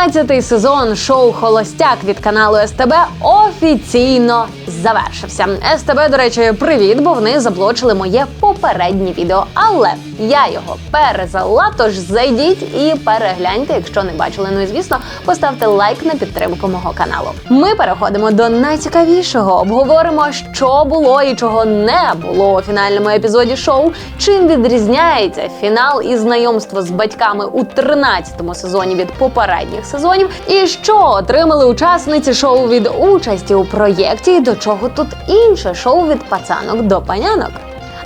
Тринадцятий сезон шоу Холостяк від каналу СТБ офіційно завершився. СТБ, до речі, привіт, бо вони заблочили моє попереднє відео. Але я його перезала, тож зайдіть і перегляньте, якщо не бачили. Ну і звісно, поставте лайк на підтримку мого каналу. Ми переходимо до найцікавішого. Обговоримо, що було і чого не було у фінальному епізоді шоу. Чим відрізняється фінал і знайомство з батьками у 13-му сезоні від попередніх сезонів, і що отримали учасниці шоу від участі у проєкті, і до чого тут інше шоу від пацанок до панянок.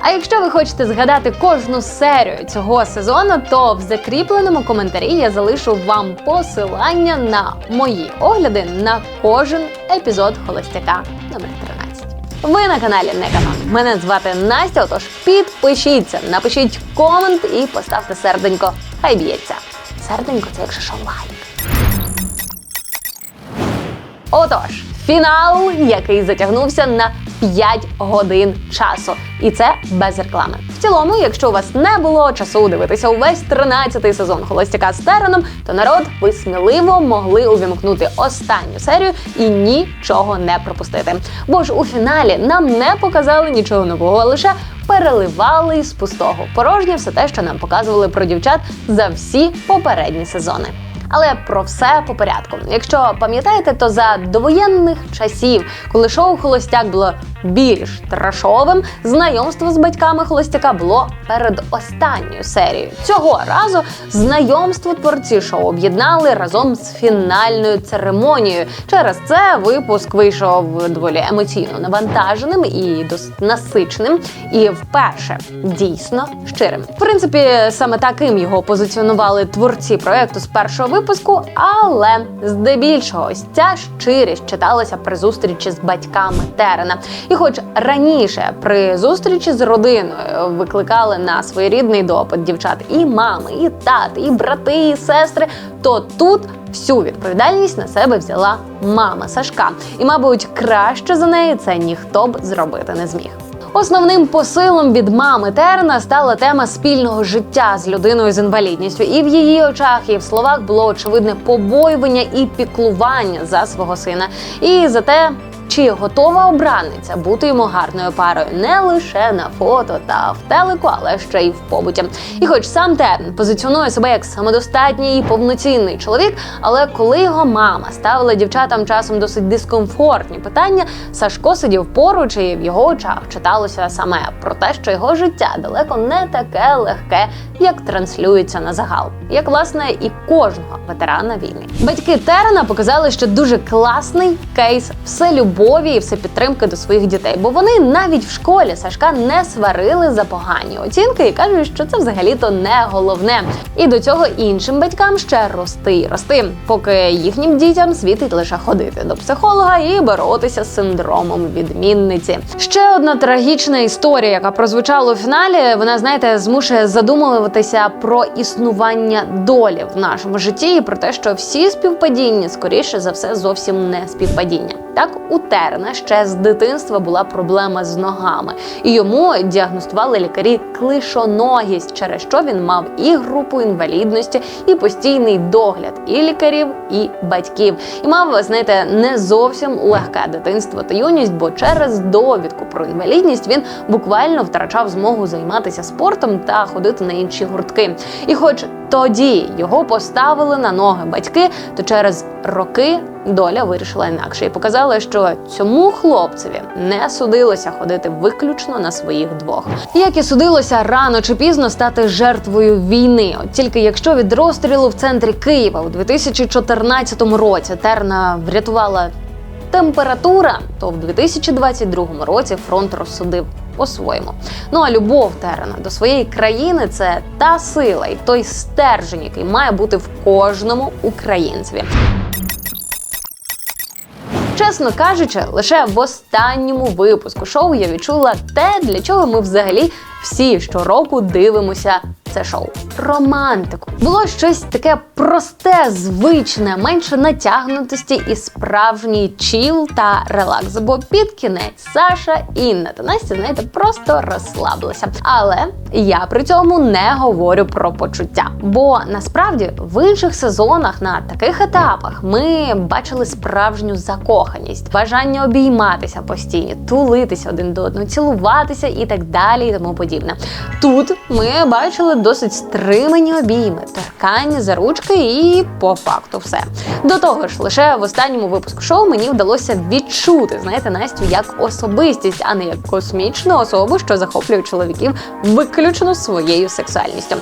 А якщо ви хочете згадати кожну серію цього сезону, то в закріпленому коментарі я залишу вам посилання на мої огляди на кожен епізод Холостяка номер 13. Ви на каналі Не Канон. Мене звати Настя. Отож підпишіться, напишіть комент і поставте серденько. Хай б'ється. Серденько це якщо що лайк. Отож, фінал, який затягнувся на 5 годин часу, і це без реклами. В цілому, якщо у вас не було часу дивитися увесь 13-й сезон холостяка з Тереном, то народ ви сміливо могли увімкнути останню серію і нічого не пропустити. Бо ж у фіналі нам не показали нічого нового, лише переливали із пустого порожнє все те, що нам показували про дівчат за всі попередні сезони. Але про все по порядку. Якщо пам'ятаєте, то за довоєнних часів, коли шоу Холостяк було більш трешовим, знайомство з батьками холостяка було перед останньою серією. Цього разу знайомство творці шоу об'єднали разом з фінальною церемонією. Через це випуск вийшов доволі емоційно навантаженим і досить насиченим, і вперше дійсно щирим. В принципі, саме таким його позиціонували творці проекту з першого випуску, але здебільшого ось ця щирість читалася при зустрічі з батьками Терена. І хоч раніше при зустрічі з родиною викликали на своєрідний допит дівчат і мами, і тати, і брати, і сестри, то тут всю відповідальність на себе взяла мама Сашка. І, мабуть, краще за неї це ніхто б зробити не зміг. Основним посилом від мами Терна стала тема спільного життя з людиною з інвалідністю, і в її очах і в словах було очевидне побоювання і піклування за свого сина. І за те, чи готова обраниця бути йому гарною парою не лише на фото та в телеку, але ще й в побуті. І хоч сам Терн позиціонує себе як самодостатній і повноцінний чоловік, але коли його мама ставила дівчатам часом досить дискомфортні питання, Сашко сидів поруч і в його очах читалося саме про те, що його життя далеко не таке легке, як транслюється на загал, як власне і кожного ветерана війни. Батьки Терена показали, що дуже класний кейс вселюбові і всепідтримки до своїх дітей, бо вони навіть в школі Сашка не сварили за погані оцінки і кажуть, що це взагалі-то не головне. І до цього іншим батькам ще рости й рости, поки їхнім дітям світить лише ходити до психолога і боротися з синдромом відмінниці. Ще одна трагічна історія, яка прозвучала у фіналі. Вона знаєте, змушує задумуватися про існування долі в нашому житті і про те, що всі співпадіння скоріше за все зовсім не співпадіння. Так у Терна ще з дитинства була проблема з ногами, і йому діагностували лікарі клишоногість, через що він мав і групу інвалідності, і постійний догляд і лікарів, і батьків. І мав, знаєте, не зовсім легке дитинство та юність, бо через довідку про інвалідність він буквально втрачав змогу займатися спортом та ходити на інші гуртки. І хоч тоді його поставили на ноги батьки, то через роки доля вирішила інакше і показала, що цьому хлопцеві не судилося ходити виключно на своїх двох. Як і судилося рано чи пізно стати жертвою війни. От тільки якщо від розстрілу в центрі Києва у 2014 році Терна врятувала температура, то в 2022 році фронт розсудив по-своєму. Ну а любов Терена до своєї країни це та сила і той стержень, який має бути в кожному українцеві. Чесно кажучи, лише в останньому випуску шоу я відчула те, для чого ми взагалі всі щороку дивимося це шоу романтику. Було щось таке просте, звичне, менше натягнутості і справжній чіл та релакс. Бо під кінець Саша, Інна та Настя, знаєте, просто розслабилися. Але я при цьому не говорю про почуття. Бо насправді в інших сезонах на таких етапах ми бачили справжню закоханість, бажання обійматися постійно, тулитися один до одного, цілуватися і так далі, і тому подібне. Тут ми бачили досить стримані обійми, торкання за ручки і по факту все. До того ж, лише в останньому випуску шоу мені вдалося відчути, знаєте, Настю як особистість, а не як космічну особу, що захоплює чоловіків виключно своєю сексуальністю.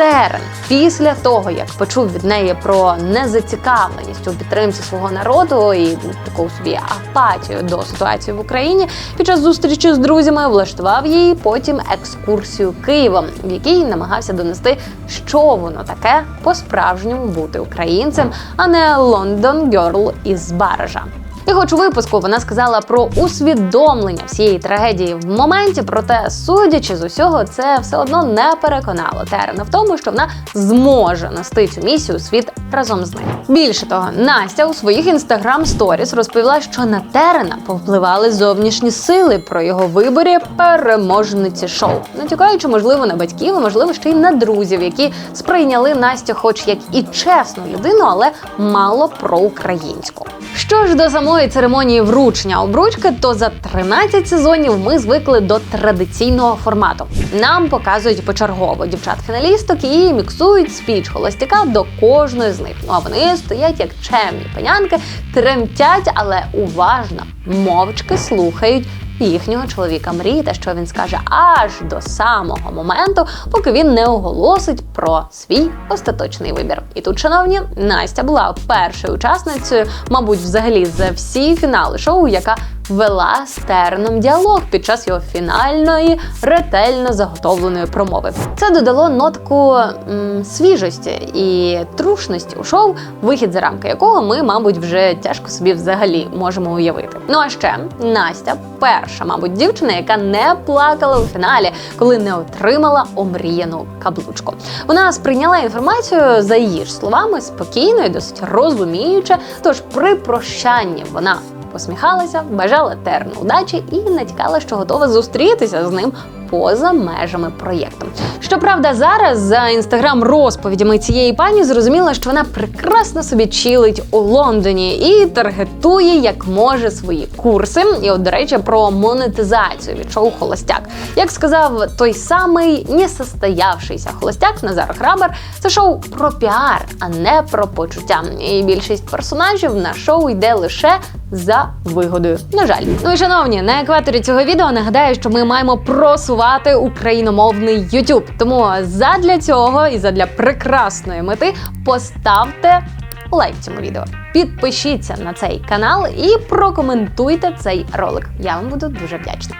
Терен після того, як почув від неї про незацікавленість у підтримці свого народу і таку собі апатію до ситуації в Україні, під час зустрічі з друзями влаштував їй потім екскурсію Києвом, в якій намагався донести, що воно таке по-справжньому бути українцем, а не Лондон Герл із Баража. І хоч у випуску вона сказала про усвідомлення всієї трагедії в моменті, проте, судячи з усього, це все одно не переконало Терена в тому, що вона зможе нести цю місію у світ разом з ним. Більше того, Настя у своїх інстаграм сторіс розповіла, що на Терена повпливали зовнішні сили про його виборі переможниці шоу, натякаючи, можливо, на батьків, можливо, ще й на друзів, які сприйняли Настю, хоч як і чесну людину, але мало проукраїнську. Що ж до самої церемонії вручення обручки, то за 13 сезонів ми звикли до традиційного формату. Нам показують почергово дівчат-фіналісток і міксують спіч холостяка до кожної з них. Ну а вони стоять як чемні панянки, тремтять, але уважно, мовчки слухають. Їхнього чоловіка мрії що він скаже аж до самого моменту, поки він не оголосить про свій остаточний вибір. І тут, шановні, Настя була першою учасницею, мабуть, взагалі за всі фінали шоу, яка вела з Терном діалог під час його фінальної ретельно заготовленої промови. Це додало нотку м, свіжості і трушності у шоу, вихід за рамки якого ми, мабуть, вже тяжко собі взагалі можемо уявити. Ну а ще Настя перша, мабуть, дівчина, яка не плакала у фіналі, коли не отримала омріяну каблучку. Вона сприйняла інформацію за її ж словами спокійно і досить розуміюче. Тож при прощанні вона посміхалася, бажала терну удачі і натякала, що готова зустрітися з ним. Поза межами проєкту. Щоправда, зараз за інстаграм розповідями цієї пані зрозуміла, що вона прекрасно собі чилить у Лондоні і таргетує як може свої курси. І, от, до речі, про монетизацію від шоу Холостяк. Як сказав той самий несостоявшийся холостяк Назар Храбер, це шоу про піар, а не про почуття. І більшість персонажів на шоу йде лише за вигодою. На жаль, ну і шановні, на екваторі цього відео нагадаю, що ми маємо просувати україномовний YouTube. Тому задля цього і задля прекрасної мети поставте лайк цьому відео. Підпишіться на цей канал і прокоментуйте цей ролик. Я вам буду дуже вдячна.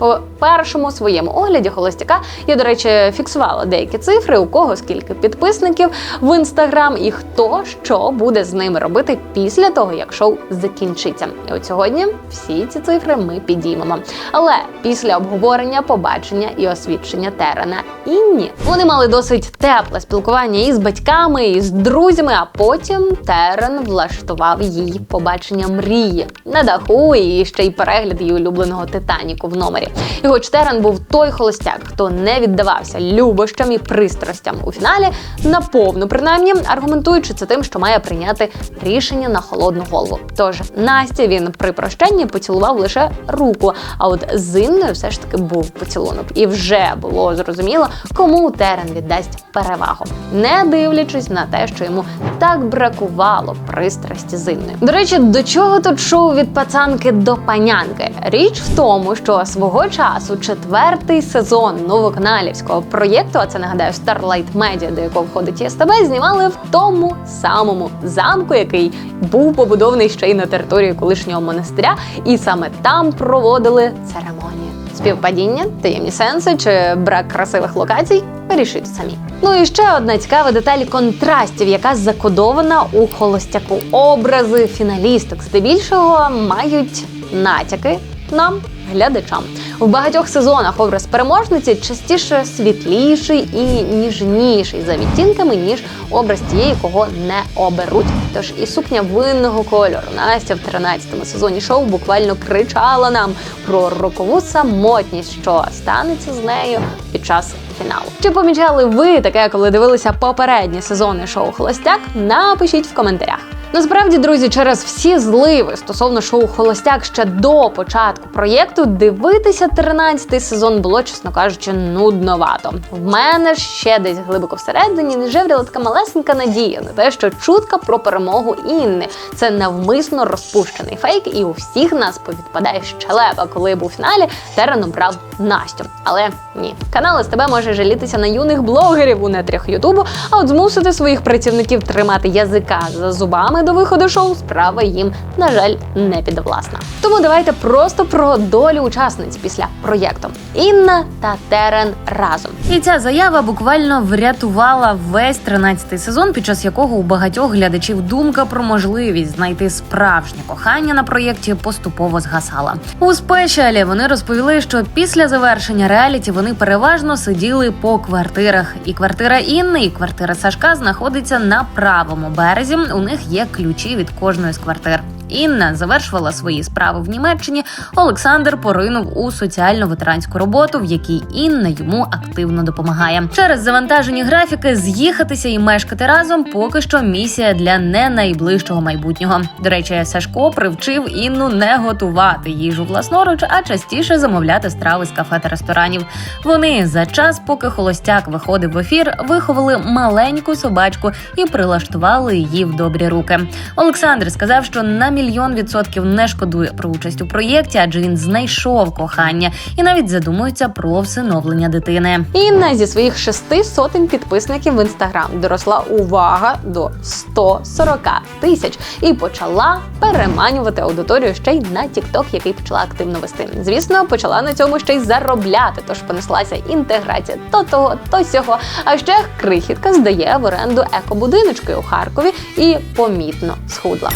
По першому своєму огляді холостяка я, до речі, фіксувала деякі цифри, у кого скільки підписників в інстаграм і хто що буде з ними робити після того, як шоу закінчиться. І от сьогодні всі ці цифри ми підіймемо. Але після обговорення, побачення і освідчення Терена Інні вони мали досить тепле спілкування і з батьками, і з друзями. А потім Терен влаштував їй побачення мрії на даху і ще й перегляд її улюбленого Титаніку в номері. Хоч Терен був той холостяк, хто не віддавався любощам і пристрастям у фіналі, наповну принаймні аргументуючи це тим, що має прийняти рішення на холодну голову. Тож Насті він при прощанні поцілував лише руку. А от з Інною все ж таки був поцілунок, і вже було зрозуміло, кому Терен віддасть перевагу, не дивлячись на те, що йому так бракувало пристрасті з Інною. До речі, до чого тут шоу від пацанки до панянки? Річ в тому, що свого часу четвертий сезон новоканалівського проєкту, а це нагадаю Starlight Media, до якого входить ЄСТБ, знімали в тому самому замку, який був побудований ще й на території колишнього монастиря, і саме там проводили церемонію. Співпадіння, таємні сенси чи брак красивих локацій вирішують самі. Ну і ще одна цікава деталь контрастів, яка закодована у холостяку. Образи фіналісток здебільшого мають натяки нам глядачам. В багатьох сезонах образ переможниці частіше світліший і ніжніший за відтінками, ніж образ тієї, кого не оберуть. Тож і сукня винного кольору Настя в 13-му сезоні шоу буквально кричала нам про рокову самотність, що станеться з нею під час фіналу. Чи помічали ви таке, коли дивилися попередні сезони шоу Холостяк? Напишіть в коментарях. Насправді, друзі, через всі зливи стосовно шоу Холостяк ще до початку проєкту дивитися 13-й сезон було, чесно кажучи, нудновато. В мене ще десь глибоко всередині не жевріла така малесенька надія на те, що чутка про перемогу Інни це навмисно розпущений фейк, і у всіх нас повідпадає щелепа, коли був у фіналі Терен обрав Настю. Але ні, канал СТБ може жалітися на юних блогерів у нетрях Ютубу, а от змусити своїх працівників тримати язика за зубами до виходу шоу справа їм, на жаль, не підвласна. Тому давайте просто про долю учасниць після проєкту. Інна та Терен разом. І ця заява буквально врятувала весь 13-й сезон, під час якого у багатьох глядачів думка про можливість знайти справжнє кохання на проєкті поступово згасала. У спешалі вони розповіли, що після завершення реаліті вони переважно сиділи по квартирах. І квартира Інни, і квартира Сашка знаходиться на правому березі. У них є ключі від кожної з квартир. Інна завершувала свої справи в Німеччині. Олександр поринув у соціальну ветеранську роботу, в якій Інна йому активно допомагає. Через завантажені графіки з'їхатися і мешкати разом поки що місія для не найближчого майбутнього. До речі, Сашко привчив Інну не готувати їжу власноруч, а частіше замовляти страви з кафе та ресторанів. Вони за час, поки холостяк виходив в ефір, виховали маленьку собачку і прилаштували її в добрі руки. Олександр сказав, що на мільйон відсотків не шкодує про участь у проєкті, адже він знайшов кохання і навіть задумується про всиновлення дитини. Інна зі своїх шести сотень підписників в інстаграм доросла увага до 140 тисяч і почала переманювати аудиторію ще й на TikTok, який почала активно вести. Звісно, почала на цьому ще й заробляти, тож понеслася інтеграція то того, то сього. А ще крихітка здає в оренду екобудиночки у Харкові і помітно схудла.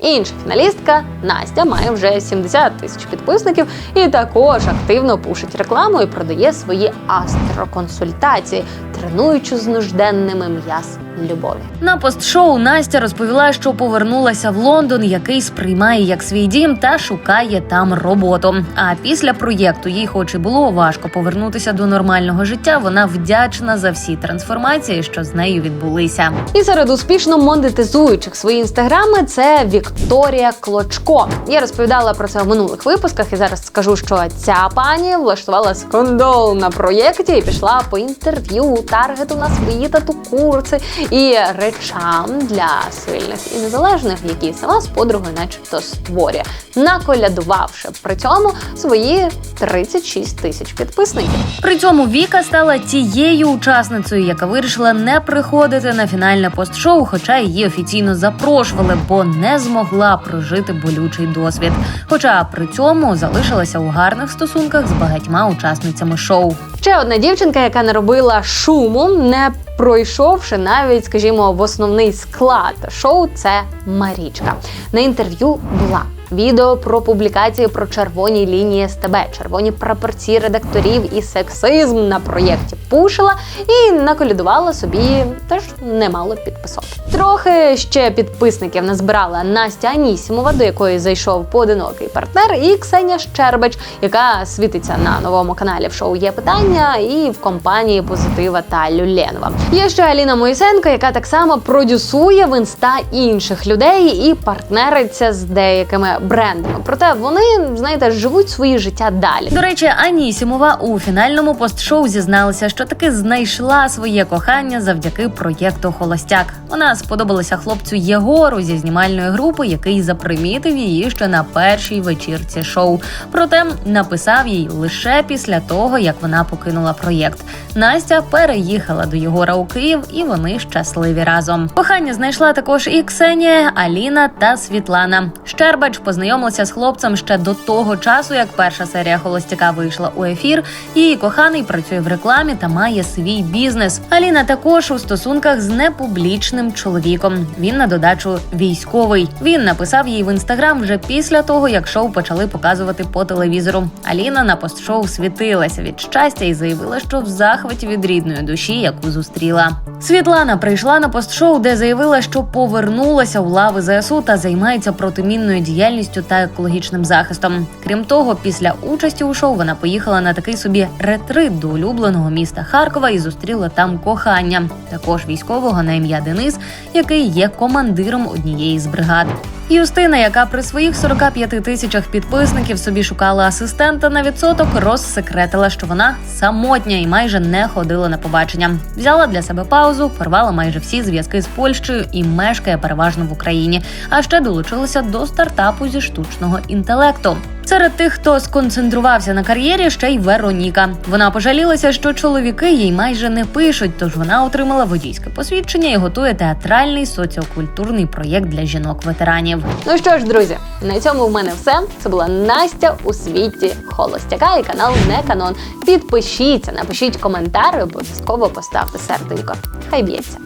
Інша фіналістка Настя має вже 70 тисяч підписників і також активно пушить рекламу і продає свої астроконсультації, тренуючи з нужденними м'яз любові. На постшоу Настя розповіла, що повернулася в Лондон, який сприймає як свій дім та шукає там роботу. А після проєкту їй, хоч і було важко повернутися до нормального життя, вона вдячна за всі трансформації, що з нею відбулися. І серед успішно монетизуючих свої інстаграми це Вікторія Клочко. Я розповідала про це в минулих випусках, і зараз скажу, що ця пані влаштувала скандал на проєкті і пішла по інтерв'ю таргету на свої тату-курси і речам для сильних і незалежних, які сама з подругою, начебто, створює, наколядувавши при цьому свої 36 тисяч підписників. При цьому Віка стала тією учасницею, яка вирішила не приходити на фінальне постшоу, хоча її офіційно запрошували, бо не змогла прожити болючий досвід. Хоча при цьому залишилася у гарних стосунках з багатьма учасницями шоу. Ще одна дівчинка, яка не робила шуму, не пройшовши навіть, скажімо, в основний склад шоу, це Марічка. На інтерв'ю була. Відео про публікації про червоні лінії СТБ, червоні прапорці редакторів і сексизм на проєкті пушила і наколядувала собі теж немало підписок. Трохи ще підписників назбирала Настя Анісімова, до якої зайшов поодинокий партнер, і Ксенія Щербач, яка світиться на новому каналі в шоу Є питання і в компанії Позитива та Люленова. Є ще Аліна Моїсенко, яка так само продюсує в інста інших людей і партнериться з деякими брендами. Проте вони, знаєте, живуть свої життя далі. До речі, Анісімова у фінальному постшоу зізналася, що таки знайшла своє кохання завдяки проєкту Холостяк. Вона сподобалася хлопцю Єгору зі знімальної групи, який запримітив її ще на першій вечірці шоу. Проте написав їй лише після того, як вона покинула проєкт. Настя переїхала до Єгора у Київ, і вони щасливі разом. Кохання знайшла також і Ксенія, Аліна та Світлана. Щербач познайомилася з хлопцем ще до того часу, як перша серія холостяка вийшла у ефір. Її коханий працює в рекламі та має свій бізнес. Аліна також у стосунках з непублічним чоловіком. Він на додачу військовий. Він написав їй в інстаграм вже після того, як шоу почали показувати по телевізору. Аліна на постшоу світилася від щастя і заявила, що в захваті від рідної душі, яку зустріла. Світлана прийшла на постшоу, де заявила, що повернулася у лави ЗСУ та займається протимінною діяльністю та екологічним захистом. Крім того, після участі у шоу вона поїхала на такий собі ретрит до улюбленого міста Харкова і зустріла там кохання, також військового на ім'я Денис, який є командиром однієї з бригад. Юстина, яка при своїх 45 тисячах підписників собі шукала асистента на відсоток, розсекретила, що вона самотня і майже не ходила на побачення. Взяла для себе паузу, порвала майже всі зв'язки з Польщею і мешкає переважно в Україні. А ще долучилася до стартапу зі штучного інтелекту. Серед тих, хто сконцентрувався на кар'єрі, ще й Вероніка. Вона пожалілася, що чоловіки їй майже не пишуть, тож вона отримала водійське посвідчення і готує театральний соціокультурний проєкт для жінок-ветеранів. Ну що ж, друзі, на цьому в мене все. Це була Настя у світі холостяка і канал Не Канон. Підпишіться, напишіть коментар, обов'язково поставте серденько. Хай б'ється.